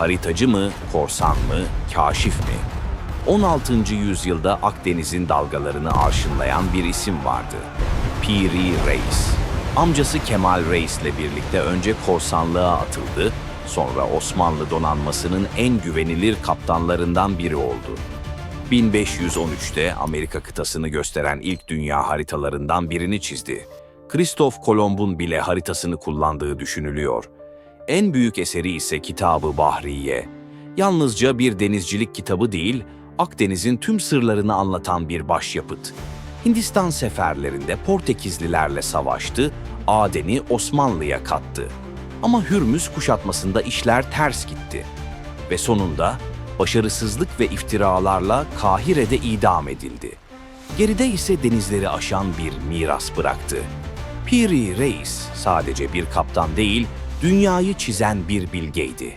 Haritacı mı, korsan mı, kaşif mi? 16. yüzyılda Akdeniz'in dalgalarını arşınlayan bir isim vardı. Piri Reis. Amcası Kemal Reis'le birlikte önce korsanlığa atıldı, sonra Osmanlı donanmasının en güvenilir kaptanlarından biri oldu. 1513'te Amerika kıtasını gösteren ilk dünya haritalarından birini çizdi. Kristof Kolomb'un bile haritasını kullandığı düşünülüyor. En büyük eseri ise Kitabı Bahriye. Yalnızca bir denizcilik kitabı değil, Akdeniz'in tüm sırlarını anlatan bir başyapıt. Hindistan seferlerinde Portekizlilerle savaştı, Aden'i Osmanlı'ya kattı. Ama Hürmüz kuşatmasında işler ters gitti ve sonunda başarısızlık ve iftiralarla Kahire'de idam edildi. Geride ise denizleri aşan bir miras bıraktı. Piri Reis sadece bir kaptan değil, dünyayı çizen bir bilgeydi.